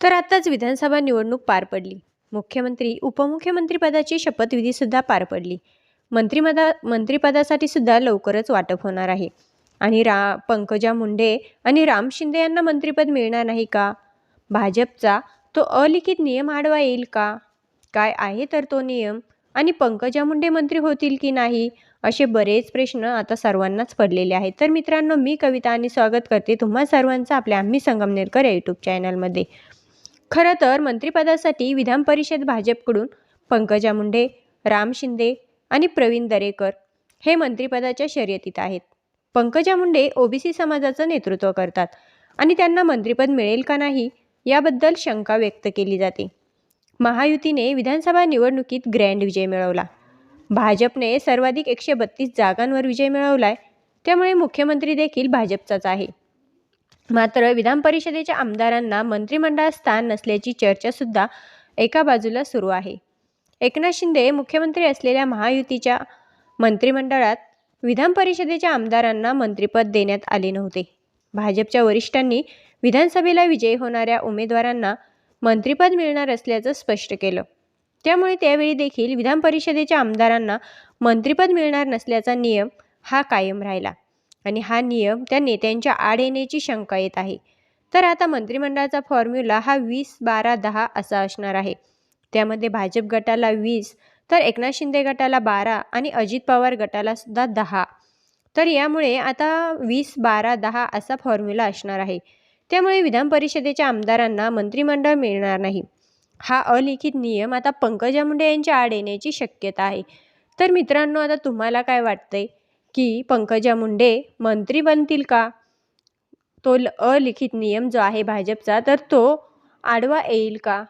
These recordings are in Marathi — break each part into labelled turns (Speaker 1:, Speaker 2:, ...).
Speaker 1: तर आताच विधानसभा निवडणूक पार पडली. मुख्यमंत्री उपमुख्यमंत्रीपदाची शपथविधीसुद्धा पार पडली. मंत्रिमदा मंत्रिपदासाठी सुद्धा लवकरच वाटप होणार आहे. आणि रा पंकजा मुंडे आणि राम शिंदे यांना मंत्रिपद मिळणार नाही का? भाजपचा तो अलिखित नियम आडवा येईल का? काय आहे तर तो नियम? आणि पंकजा मुंडे मंत्री होतील की नाही? असे बरेच प्रश्न आता सर्वांनाच पडलेले आहेत. तर मित्रांनो मी कविता आणि स्वागत करते तुम्हा सर्वांचं आपल्या आम्ही संगमनेरकर या यूट्यूब चॅनलमध्ये खरं तर मंत्रिपदासाठी विधान परिषद भाजपकडून पंकजा मुंडे राम शिंदे आणि प्रवीण दरेकर हे मंत्रिपदाच्या शर्यतीत आहेत. पंकजा मुंडे ओबीसी समाजाचं नेतृत्व करतात आणि त्यांना मंत्रिपद मिळेल का नाही याबद्दल शंका व्यक्त केली जाते. महायुतीने विधानसभा निवडणुकीत ग्रँड विजय मिळवला. भाजपने सर्वाधिक एकशे बत्तीस जागांवर विजय मिळवलाय त्यामुळे मुख्यमंत्री देखील भाजपचाच आहे. मात्र विधान परिषदेच्या आमदारांना मंत्रिमंडळात स्थान नसल्याची चर्चासुद्धा एका बाजूला सुरू आहे. एकनाथ शिंदे मुख्यमंत्री असलेल्या महायुतीच्या मंत्रिमंडळात विधान परिषदेच्या आमदारांना मंत्रिपद देण्यात आले नव्हते. भाजपच्या वरिष्ठांनी विधानसभेला विजयी होणाऱ्या उमेदवारांना मंत्रिपद मिळणार असल्याचं स्पष्ट केलं. त्यामुळे त्यावेळी देखील विधान परिषदेच्या आमदारांना मंत्रिपद मिळणार नसल्याचा नियम हा कायम राहिला. आणि हा नियम त्या नेत्यांच्या आड येण्याची शंका येत आहे. तर आता मंत्रिमंडळाचा फॉर्म्युला हा वीस बारा दहा असा असणार आहे. त्यामध्ये भाजप गटाला वीस तर एकनाथ शिंदे गटाला बारा आणि अजित पवार गटाला सुद्धा दहा. तर यामुळे आता वीस बारा दहा असा फॉर्म्युला असणार आहे. त्यामुळे विधान परिषदेच्या आमदारांना मंत्रिमंडळ मिळणार नाही. हा अलिखित नियम आता पंकजा मुंडे यांच्या आड येण्याची शक्यता आहे. तर मित्रांनो आता तुम्हाला काय वाटतंय? की पंकजा मुंडे मंत्री बनतील का? तो ल अलिखित नियम जो आहे भाजपचा तर तो आडवा येईल का?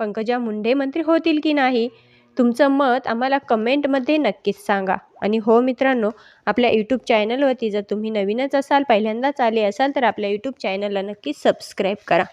Speaker 1: पंकजा मुंडे मंत्री होतील की नाही? तुमचं मत आम्हाला कमेंटमध्ये नक्कीच सांगा. आणि हो मित्रांनो आपल्या यूट्यूब चॅनलवरती जर तुम्ही नवीनच असाल पहिल्यांदाच आले असाल तर आपल्या यूट्यूब चॅनलला नक्कीच सबस्क्राईब करा.